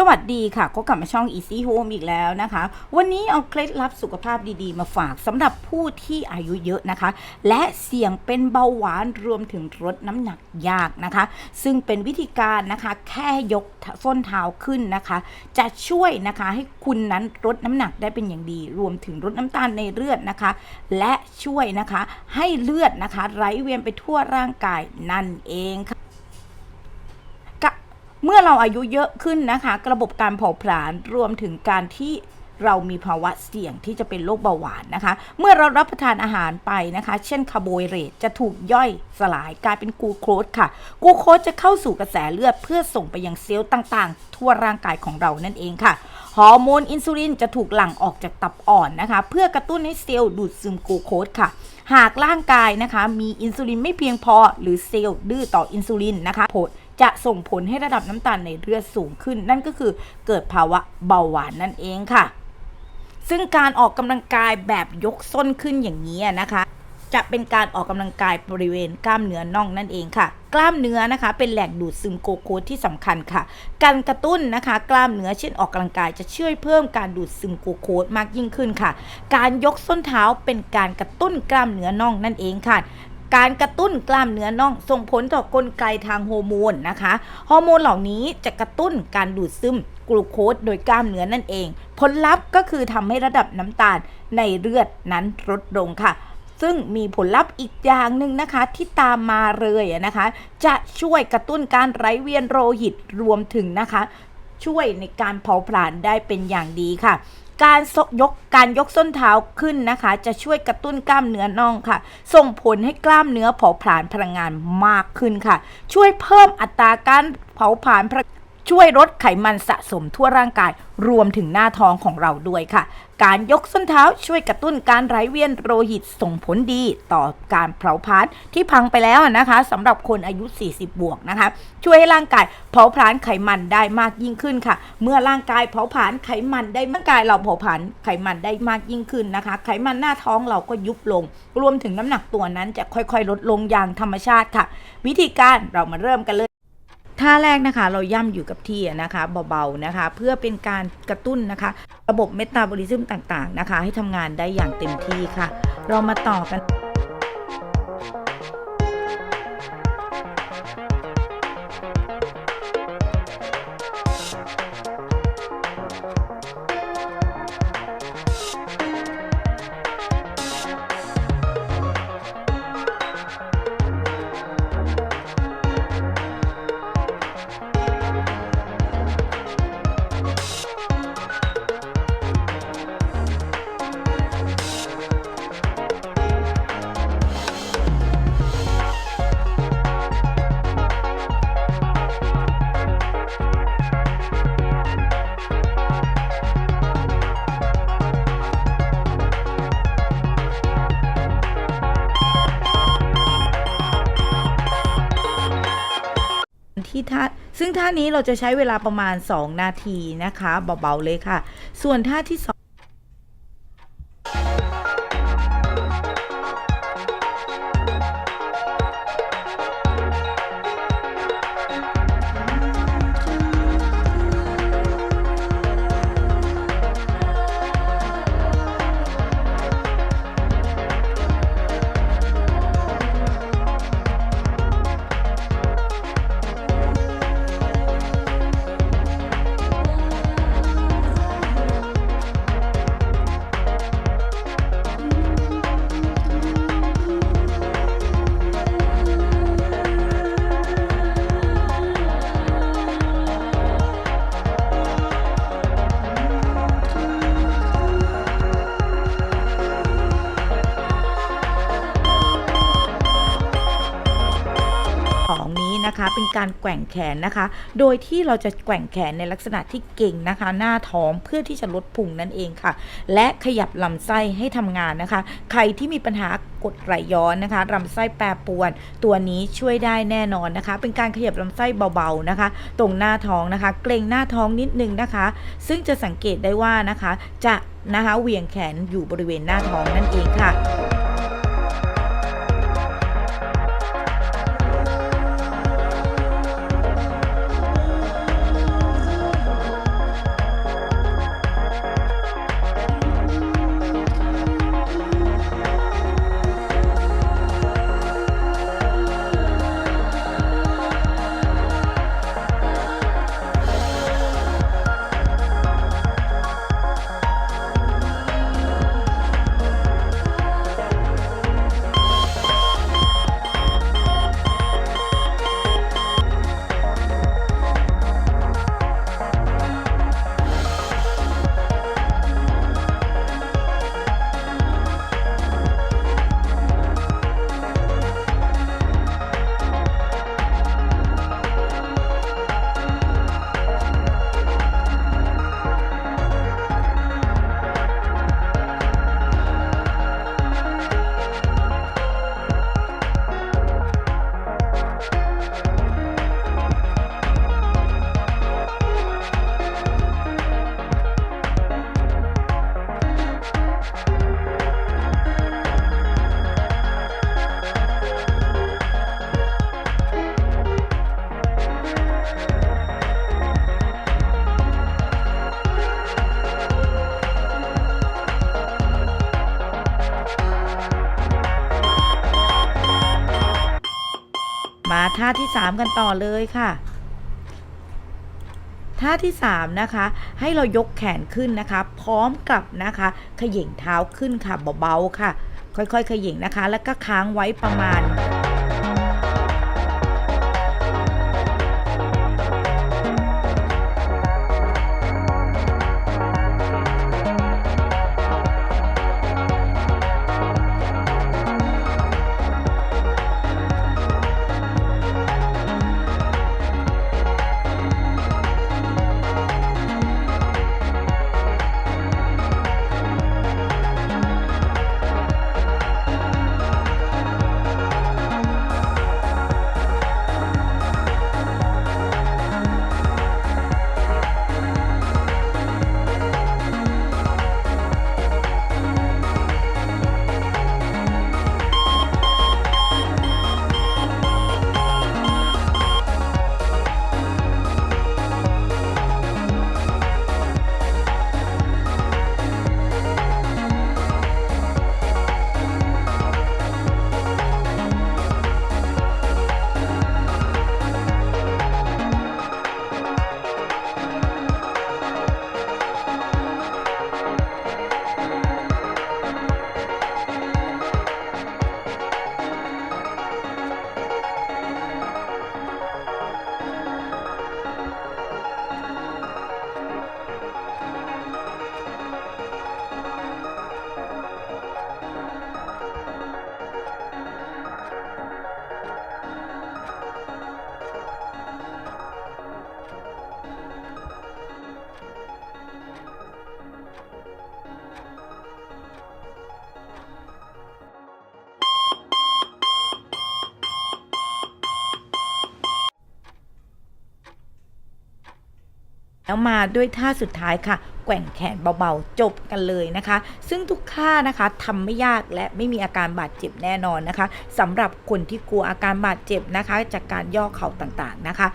สวัสดีค่ะก็กลับมาช่อง Easy Home อีกแล้วนะคะ วันนี้เอาเคล็ดลับสุขภาพดีๆ มาฝากสำหรับผู้ที่อายุเยอะนะคะ และเสี่ยงเป็นเบาหวานรวมถึงลดน้ำหนักยากนะคะ ซึ่งเป็นวิธีการนะคะ แค่ยกส้นเท้าขึ้นนะคะ จะช่วยนะคะให้คุณนั้นลดน้ำหนักได้เป็นอย่างดี รวมถึงลดน้ำตาลในเลือดนะคะ และช่วยนะคะให้เลือดนะคะไหลเวียนไปทั่วร่างกายนั่นเองค่ะกะ เมื่อเราอายุเยอะขึ้นนะคะ ระบบการเผาผลาญรวมถึงการที่เรามีภาวะเสี่ยงที่จะเป็นโรคเบาหวานนะคะ เมื่อเรารับประทานอาหารไปนะคะ เช่นคาร์โบไฮเดรตจะถูกย่อยสลายกลายเป็นกูโคสค่ะ กูโคสจะเข้าสู่กระแสเลือดเพื่อส่งไปยังเซลล์ต่างๆ ทั่วร่างกายของเรานั่นเองค่ะ ฮอร์โมนอินซูลินจะถูกหลั่งออกจากตับอ่อนนะคะ เพื่อกระตุ้นให้เซลล์ดูดซึมกูโคสค่ะ หากร่างกายนะคะ มีอินซูลินไม่เพียงพอ หรือเซลล์ดื้อต่ออินซูลินนะคะผล จะส่งผลให้ระดับน้ำตาลในเลือดสูงขึ้น นั่นก็คือเกิดภาวะเบาหวานนั่นเองค่ะ ซึ่งการออกกำลังกายแบบยกส้นขึ้นอย่างนี้นะคะจะเป็นการออกกำลังกายบริเวณกล้ามเนื้อน่องนั่นเองค่ะ กล้ามเนื้อนะคะ เป็นแหล่งดูดซึมโกโคสที่สำคัญค่ะ การกระตุ้นนะคะ กล้ามเนื้อเช่นออกกำลังกายจะช่วยเพิ่มการดูดซึมโกโคสมากยิ่งขึ้นค่ะ การยกส้นเท้าเป็นการกระตุ้นกล้ามเนื้อน่องนั่นเองค่ะ การกระตุ้นกล้ามเนื้อน่องส่งผลต่อกลไกทางฮอร์โมนนะคะ ฮอร์โมนเหล่านี้จะกระตุ้นการดูดซึมกลูโคสโดยกล้ามเนื้อนั่นเอง ผลลัพธ์ก็คือทำให้ระดับน้ำตาลในเลือดนั้นลดลงค่ะซึ่งมีผลลัพธ์อีกอย่างหนึ่งนะคะที่ตามมาเลยนะคะ จะช่วยกระตุ้นการไหลเวียนโลหิตรวมถึงนะคะ ช่วยในการเผาผลาญได้เป็นอย่างดีค่ะ การยกการยกส้นเท้าขึ้นนะคะ จะช่วยกระตุ้นกล้ามเนื้อน่องค่ะ ส่งผลให้กล้ามเนื้อเผาผลาญพลังงานมากขึ้นค่ะ ช่วยเพิ่มอัตราการเผาผลาญ ช่วยลดไขมันสะสมทั่วร่างกายรวมถึงหน้าท้องของเราด้วยค่ะ การยกส้นเท้าช่วยกระตุ้นการไหลเวียนโลหิตส่งผลดีต่อการเผาผลาญที่พังไปแล้วนะคะสำหรับคนอายุ 40 บวกนะคะ ช่วยให้ร่างกายเผาผลาญไขมันได้มากยิ่งขึ้นค่ะ เมื่อร่างกายเผาผลาญไขมันได้ร่างกายเราเผาผลาญไขมันได้มากยิ่งขึ้นนะคะ ไขมันหน้าท้องเราก็ยุบลง รวมถึงน้ำหนักตัวนั้นจะค่อยๆ ลดลงอย่างธรรมชาติค่ะ วิธีการเรามาเริ่มกันเลย ท่าแรกนะคะเราย่ำอยู่กับที่นะคะเบาๆนะคะ เพื่อเป็นการกระตุ้นนะคะ ระบบเมตาบอลิซึมต่างๆนะคะ ให้ทำงานได้อย่างเต็มที่ค่ะ เรามาต่อกัน ที่ท่าซึ่งท่านี้เราจะใช้เวลาประมาณ 2 นาทีนะคะ เบา ๆ เลยค่ะ ส่วนท่าที่ นะคะ เป็นการแกว่งแขนนะคะ โดยที่เราจะแกว่งแขนในลักษณะที่เก่งนะคะ หน้าท้องเพื่อที่จะลดพุงนั่นเองค่ะ และขยับลำไส้ให้ทำงานนะคะ ใครที่มีปัญหากดไหลย้อนนะคะลำไส้แปรปวน ตัวนี้ช่วยได้แน่นอนนะคะ เป็นการขยับลำไส้เบาๆนะคะ ตรงหน้าท้องนะคะ เกรงหน้าท้องนิดนึงนะคะ ซึ่งจะสังเกตได้ว่านะคะ จะนะคะเหวี่ยงแขนอยู่บริเวณหน้าท้องนั่นเองค่ะ ท่าที่ 3 กันต่อเลยค่ะ ท่าที่ 3 นะคะ ให้เรายกแขนขึ้นนะคะ พร้อมกับนะคะขย่งเท้าขึ้นค่ะเบาๆค่ะ ค่อยๆขย่งนะคะ แล้วก็ค้างไว้ประมาณ แล้วมาด้วยท่าสุดท้ายค่ะ แกว่งแขนเบาๆ จบกันเลยนะคะ ซึ่งทุกท่านะคะทำไม่ยากและไม่มีอาการบาดเจ็บแน่นอนนะคะสำหรับคนที่กลัวอาการบาดเจ็บนะคะ จากการย่อเข่าต่างๆนะคะ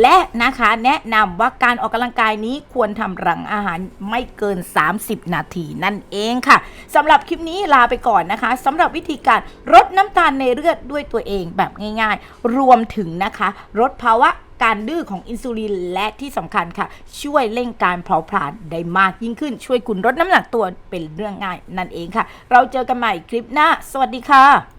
และนะคะแนะนำว่าการออกกำลังกายนี้ควรทำหลังอาหารไม่เกิน 30 นาทีนั่นเองค่ะสำหรับคลิปนี้ลาไปก่อนนะคะสำหรับวิธีการลดน้ำตาลในเลือดด้วยตัวเองแบบง่าย ๆ รวมถึงนะคะลดภาวะการดื้อของอินซูลินและที่สำคัญค่ะ ช่วยเร่งการเผาผลาญได้มากยิ่งขึ้น ช่วยคุณลดน้ำหนักตัวเป็นเรื่องง่ายนั่นเองค่ะ เราเจอกันใหม่คลิปหน้า สวัสดีค่ะ